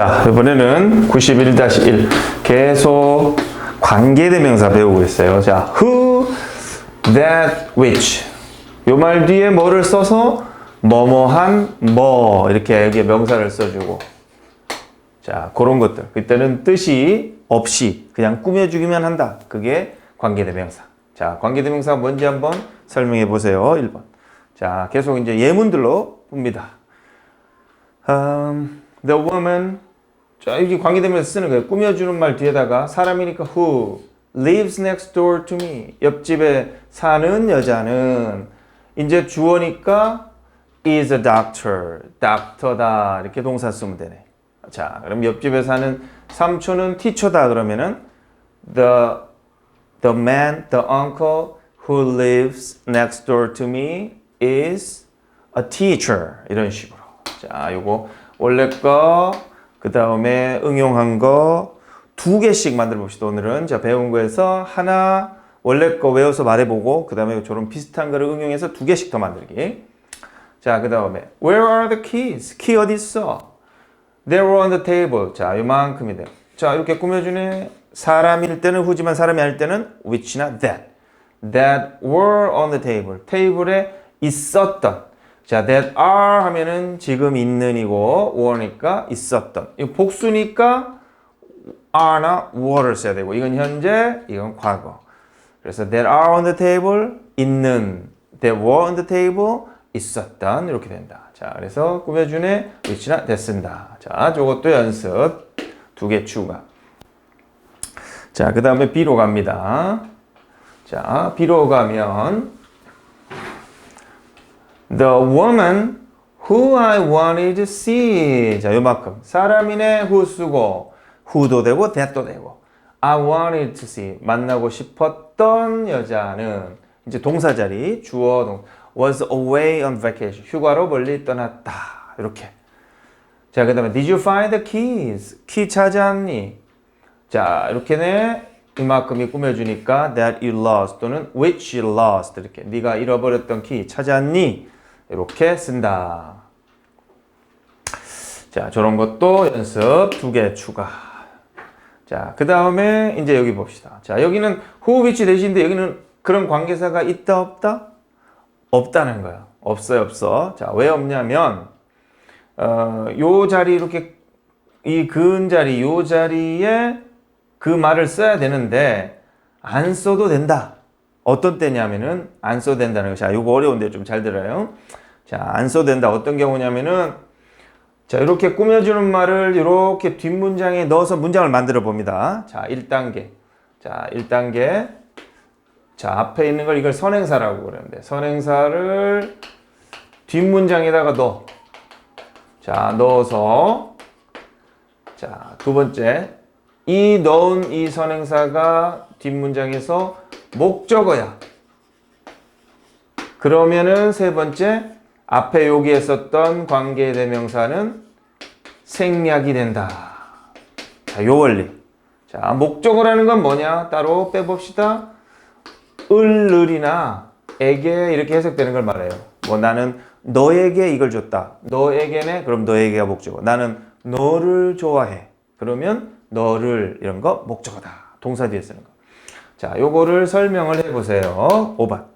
자, 이번에는 91-1 계속 관계대명사 배우고 있어요. 자, who, that, which. 요 말 뒤에 뭐를 써서 뭐뭐한 뭐 이렇게 여기에 명사를 써주고 자, 그런 것들. 그때는 뜻이 없이 그냥 꾸며주기만 한다. 그게 관계대명사. 자, 관계대명사가 뭔지 한번 설명해 보세요. 1번. 자, 계속 이제 예문들로 봅니다. Um, the woman 자, 여기 관계되면서 쓰는 거예요. 꾸며주는 말 뒤에다가 사람이니까 who lives next door to me. 옆집에 사는 여자는 이제 주어니까 is a doctor. doctor다. 이렇게 동사 쓰면 되네. 자, 그럼 옆집에 사는 삼촌은 teacher다 그러면은 the the man, the uncle who lives next door to me is a teacher. 이런 식으로. 자, 요거 원래 거, 그 다음에 응용한 거 두 개씩 만들어 봅시다. 오늘은 자, 배운 거에서 하나 원래 거 외워서 말해보고 그 다음에 저런 비슷한 거를 응용해서 두 개씩 더 만들기. 자, 그 다음에 Where are the keys? 키 어디 있어? They were on the table. 자, 요만큼이 돼요. 자, 이렇게 꾸며주네. 사람일 때는 후지만 사람이 할 때는 which나 that. That were on the table. 테이블에 있었던. 자, that are 하면은 지금 있는이고 were니까 있었던. 이 복수니까 are나 were를 써야 되고 이건 현재, 이건 과거. 그래서 that are on the table 있는 that were on the table 있었던 이렇게 된다. 자, 그래서 꾸며주네 which나 됐습니다. 자, 저것도 연습 두 개 추가. 자, 그 다음에 B로 갑니다. 자, B로 가면 The woman who I wanted to see. 자, 요만큼. 사람이네 who 쓰고 who도 되고 that도 되고. I wanted to see. 만나고 싶었던 여자는 이제 동사 자리 주어 동 was away on vacation. 휴가로 멀리 떠났다. 이렇게. 자, 그 다음에 did you find the keys? 키 찾았니? 자, 이렇게네. 이만큼이 꾸며주니까 that you lost 또는 which you lost 이렇게 네가 잃어버렸던 키 찾았니? 이렇게 쓴다. 자, 저런 것도 연습 두 개 추가. 자, 그 다음에 이제 여기 봅시다. 자, 여기는 who, which 대신인데 여기는 그런 관계사가 있다, 없다? 없다는 거야. 없어요, 없어. 자, 왜 없냐면, 어, 요 자리 이렇게, 이근 자리, 요 자리에 그 말을 써야 되는데, 안 써도 된다. 어떤 때냐면은, 안 써도 된다는 거. 자, 요거 어려운데 좀 잘 들어요. 자, 안 써도 된다. 어떤 경우냐면은, 자, 이렇게 꾸며주는 말을 이렇게 뒷문장에 넣어서 문장을 만들어 봅니다. 자, 1단계. 자, 1단계. 자, 앞에 있는 걸 이걸 선행사라고 그러는데, 선행사를 뒷문장에다가 넣어. 자, 넣어서, 자, 두 번째. 이 넣은 이 선행사가 뒷문장에서 목적어야. 그러면은 세 번째, 앞에 여기에 썼던 관계대명사는 생략이 된다. 자, 요 원리. 자, 목적어라는 건 뭐냐? 따로 빼봅시다. 을, 을이나 에게 이렇게 해석되는 걸 말해요. 뭐 나는 너에게 이걸 줬다. 너에게네? 그럼 너에게가 목적어. 나는 너를 좋아해. 그러면 너를 이런 거 목적어다. 동사 뒤에 쓰는 거. 자, 요거를 설명을 해보세요. 5번.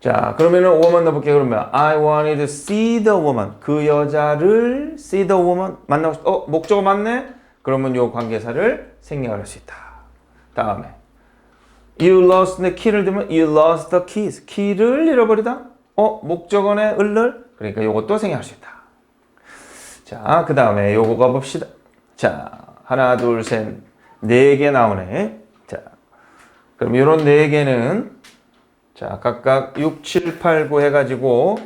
자, 그러면은 5번 넣어볼게요. 그러면 I wanted to see the woman. 그 여자를 see the woman 만나고 싶. 어, 목적어 맞네? 그러면 요 관계사를 생략을 할수 있다. 다음에 You lost the key를 들면 You lost the keys. 키를 잃어버리다. 어, 목적어네 을을. 그러니까 요것도 생략할 수 있다. 자, 그 다음에 요거 가봅시다. 자, 하나, 둘, 셋, 네 개 나오네. 자, 그럼 요런 네 개는 자, 각각 6, 7, 8, 9 해가지고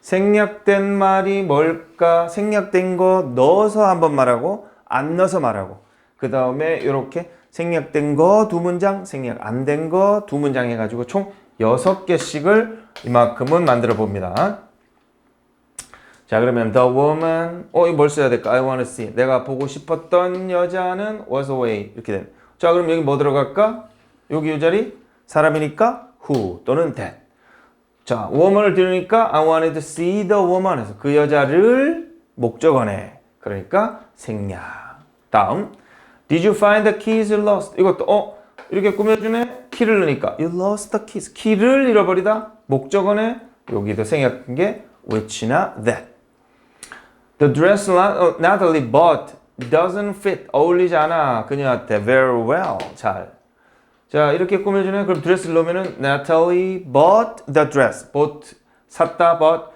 생략된 말이 뭘까? 생략된 거 넣어서 한번 말하고 안 넣어서 말하고 그 다음에 이렇게 생략된 거 두 문장, 생략 안 된 거 두 문장 해가지고 총 6개씩을 이만큼은 만들어 봅니다. 자, 그러면 the woman, 어, 이거 뭘 써야 될까? I want to see. 내가 보고 싶었던 여자는 was away. 이렇게 되네. 자, 그럼 여기 뭐 들어갈까? 여기 이 자리? 사람이니까 who 또는 that. 자, woman을 들으니까 I wanted to see the woman 해서 그 여자를 목적어네. 그러니까 생략. 다음. Did you find the keys you lost? 이것도 어 이렇게 꾸며주네. 키를 넣으니까 you lost the keys. 키를 잃어버리다. 목적어네. 여기도 생략한 게 which나 that. The dress Natalie bought doesn't fit. 어울리지 않아. 그녀한테 very well. 잘. 자, 이렇게 꾸며주네. 그럼 드레스를 넣으면은 Natalie bought the dress. bought 샀다 bought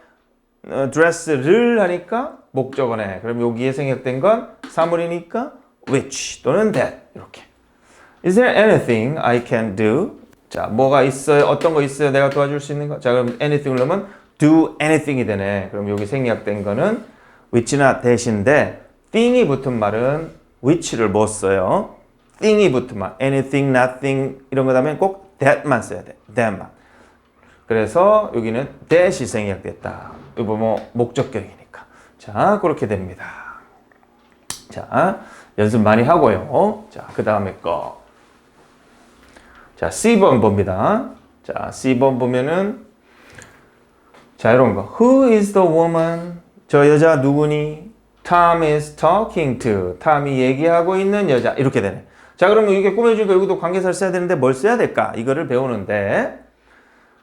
어, 드레스를 하니까 목적어네. 그럼 여기에 생략된 건 사물이니까 which 또는 that 이렇게. Is there anything I can do? 자, 뭐가 있어요? 어떤 거 있어요? 내가 도와줄 수 있는 거? 자, 그럼 anything을 넣으면 do anything이 되네. 그럼 여기 생략된 거는 which나 that인데 thing이 붙은 말은 which를 못 써요. thing이 붙은 말, anything, nothing 이런 거 다음에 꼭 that만 써야 돼. that만. 그래서 여기는 that이 생략됐다. 이거 뭐 목적격이니까. 자, 그렇게 됩니다. 자, 연습 많이 하고요. 자, 그 다음에 거. 자, C번 봅니다. 자, C번 보면은 자, 이런 거. Who is the woman? 저 여자 누구니? Tom is talking to. 탐이 얘기하고 있는 여자. 이렇게 되네. 자, 그러면 이게 꾸며주니까 여기도 관계사를 써야 되는데 뭘 써야 될까? 이거를 배우는데.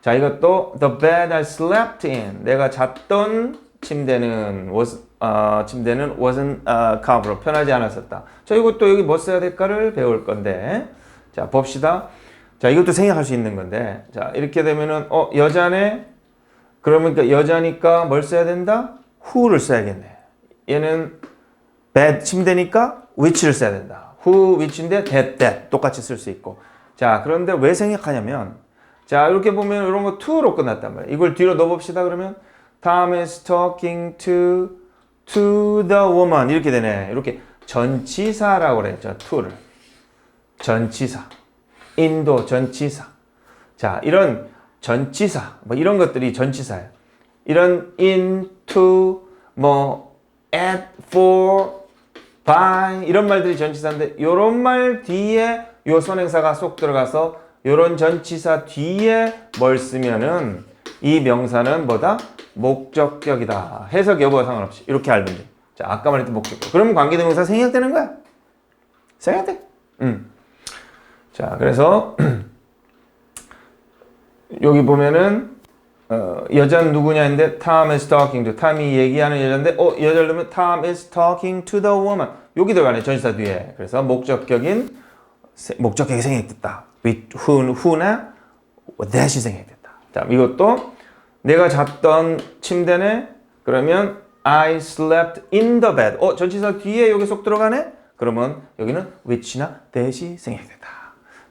자, 이것도 the bed I slept in. 내가 잤던 침대는 was 어, 침대는 wasn't uh, comfortable. 편하지 않았었다. 자, 이것도 여기 뭐 써야 될까를 배울 건데. 자, 봅시다. 자, 이것도 생각할 수 있는 건데. 자, 이렇게 되면은 어, 여자네. 그러면 그 여자니까 뭘 써야 된다? Who를 써야겠네. 얘는 bed 침대니까 which를 써야 된다. who which인데 that that 똑같이 쓸 수 있고. 자, 그런데 왜 생략하냐면 자, 이렇게 보면 이런 거 to로 끝났단 말이에요. 이걸 뒤로 넣어 봅시다. 그러면 Tom is talking to to the woman 이렇게 되네. 이렇게 전치사라고 그랬죠. to를. 전치사. 인도 전치사. 자, 이런 전치사, 뭐 이런 것들이 전치사예요. 이런 into, 뭐 at, for, by 이런 말들이 전치사인데 이런 말 뒤에 요 선행사가 쏙 들어가서 이런 전치사 뒤에 뭘 쓰면은 이 명사는 뭐다? 목적격이다. 해석 여부와 상관없이 이렇게 알면 돼. 자, 아까 말했던 목적격. 그러면 관계대명사 생략되는 거야. 생략돼. 음. 자, 그래서 여기 보면은 어, 여자는 누구냐인데 Tom is talking to 탐이 얘기하는 여자인데 어 여자를 넣으면 Tom is talking to the woman. 여기 들어가네 전치사 뒤에. 그래서 목적격인 세- 목적격이 생략됐다. With who, who나 that이 생략됐다. 자 이것도 내가 잤던 침대네. 그러면 I slept in the bed. 어 전치사 뒤에 여기 쏙 들어가네? 그러면 여기는 which나 that이 생략됐다.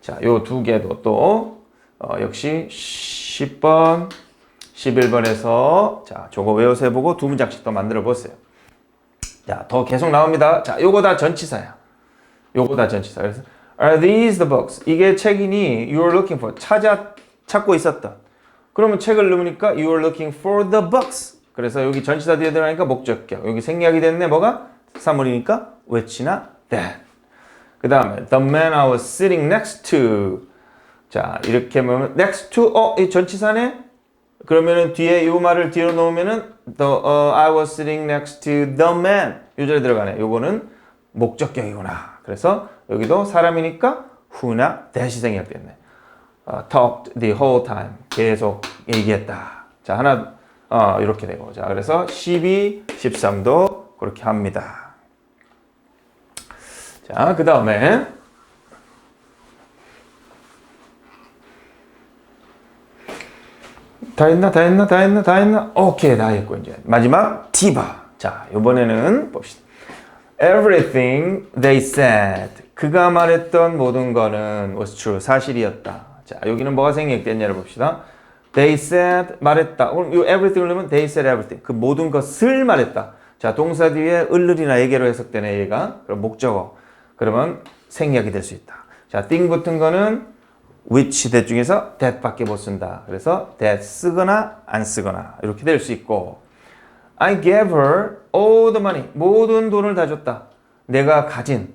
자 요 두 개도 또 어, 역시 10번 11번에서 자, 저거 외워서 해보고 두 문장씩 더 만들어 보세요. 자, 더 계속 나옵니다. 자, 요거 다 전치사야. 요거 다 전치사. 그래서 Are these the books? 이게 책이니 you are looking for 찾아 찾고 있었던. 그러면 책을 넣으니까 you are looking for the books. 그래서 여기 전치사 뒤에 들어가니까 목적격. 여기 생략이 됐네. 뭐가? 사물이니까 which나 that. 그 다음에 the man I was sitting next to. 자, 이렇게 보면 next to 어, 이 전치사네. 그러면은 뒤에 이 말을 뒤로 놓으면은 the uh, I was sitting next to the man 요 절에 들어가네. 요거는 목적격이구나. 그래서 여기도 사람이니까 who나 that이 생략됐네. 어, talked the whole time. 계속 얘기했다. 자, 하나 어, 이렇게 되고. 자, 그래서 12, 13도 그렇게 합니다. 자, 그 다음에 다 했나? 다 했나? 다 했나? 다 했나? 오케이, 다 했고 이제 마지막 디바. 자, 이번에는 봅시다. Everything they said. 그가 말했던 모든 거는 was true. 사실이었다. 자, 여기는 뭐가 생략됐냐를 봅시다. They said 말했다. 그럼 이 everything을 넣으면 they said everything. 그 모든 것을 말했다. 자, 동사 뒤에 을을이나 에게로 해석되네 얘가. 그럼 목적어. 그러면 생략이 될 수 있다. 자, thing 붙은 거는 which that 중에서 that밖에 못 쓴다. 그래서 that 쓰거나 안 쓰거나 이렇게 될 수 있고 I gave her all the money. 모든 돈을 다 줬다. 내가 가진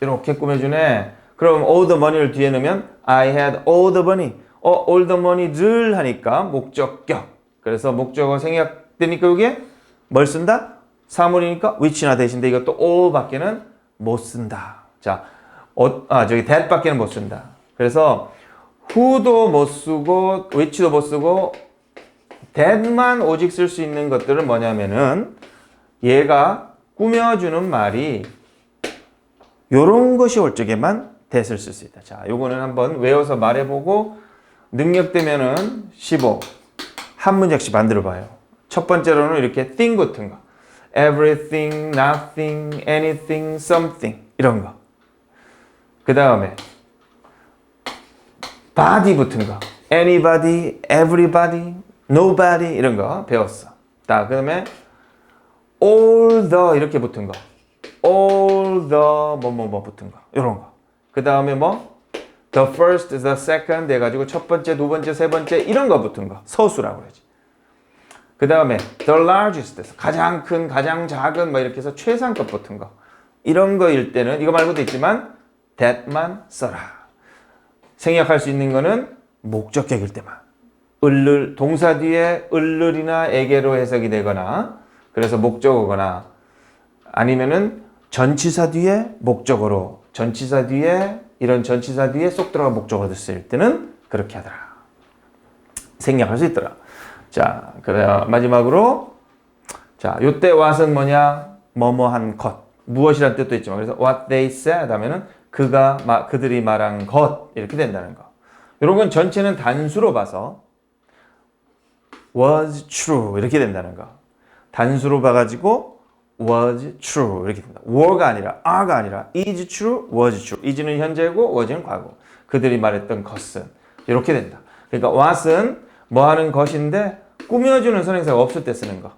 이렇게 꾸며주네. 그럼 all the money를 뒤에 넣으면 I had all the money. 어, all the money를 하니까 목적격. 그래서 목적어 생략되니까 여기에 뭘 쓴다? 사물이니까 which나 대신데 이것도 all밖에는 못 쓴다. 자, 어, 아 저기 that밖에는 못 쓴다. 그래서 who도 못 쓰고 which도 못 쓰고 that만 오직 쓸 수 있는 것들은 뭐냐면은 얘가 꾸며주는 말이 요런 것이 올 적에만 that을 쓸 수 있다. 자, 요거는 한번 외워서 말해보고 능력되면은 15. 한 문장씩 만들어 봐요. 첫 번째로는 이렇게 thing 같은 거. everything, nothing, anything, something. 이런 거. 그 다음에 body 붙은 거. anybody, everybody, nobody. 이런 거 배웠어. 자, 그 다음에 all the 이렇게 붙은 거. all the 뭐 뭐 뭐 붙은 거. 이런 거. 그 다음에 뭐 the first, the second 해가지고 첫 번째, 두 번째, 세 번째 이런 거 붙은 거. 서수라고 그러지. 그 다음에 the largest, 가장 큰, 가장 작은 뭐 이렇게 해서 최상급 붙은 거. 이런 거일 때는 이거 말고도 있지만 that만 써라. 생략할 수 있는 거는 목적격일 때만. 을를 동사 뒤에 을을이나 에게로 해석이 되거나 그래서 목적어거나 아니면은 전치사 뒤에 목적어로 전치사 뒤에 이런 전치사 뒤에 쏙 들어가 목적어로 됐을 때는 그렇게 하더라. 생략할 수 있더라. 자, 그래 마지막으로 자, 요때 what은 뭐냐? 뭐뭐한 것. 무엇이란 뜻도 있지만 그래서 what they said 하면은 그가 마, 그들이 말한 것 이렇게 된다는 거. 건 전체는 단수로 봐서 was true 이렇게 된다는 거. 단수로 봐가지고 was true 이렇게 된다. were가 아니라 are가 아니라 is true, was true. is는 현재고 was는 과거. 그들이 말했던 것은 이렇게 된다. 그러니까 what은 뭐 하는 것인데 꾸며주는 선행사가 없을 때 쓰는 거.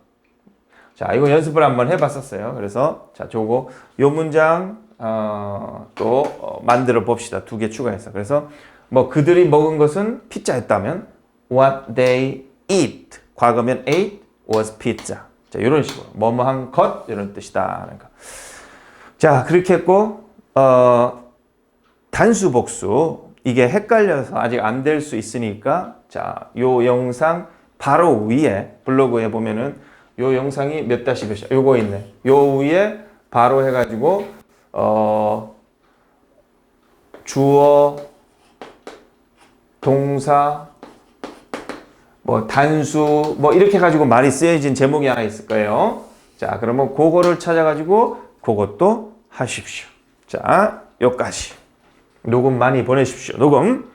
자, 이거 연습을 한번 해봤었어요. 그래서 자, 저거 요 문장 어, 또 어, 만들어 봅시다. 두 개 추가해서. 그래서 뭐 그들이 먹은 것은 피자였다면 what they eat 과거면 ate was pizza. 자, 이런 식으로 뭐뭐한 것 이런 뜻이다 거. 자, 그렇게 했고 어, 단수 복수 이게 헷갈려서 아직 안 될 수 있으니까 자, 요 영상 바로 위에 블로그에 보면은 요 영상이 몇 다시 몇이야? 요거 있네. 요 위에 바로 해가지고 어 주어 동사 뭐 단수 뭐 이렇게 가지고 말이 쓰여진 제목이 하나 있을 거예요. 자, 그러면 그거를 찾아가지고 그것도 하십시오. 자, 요까지 녹음 많이 보내십시오. 녹음.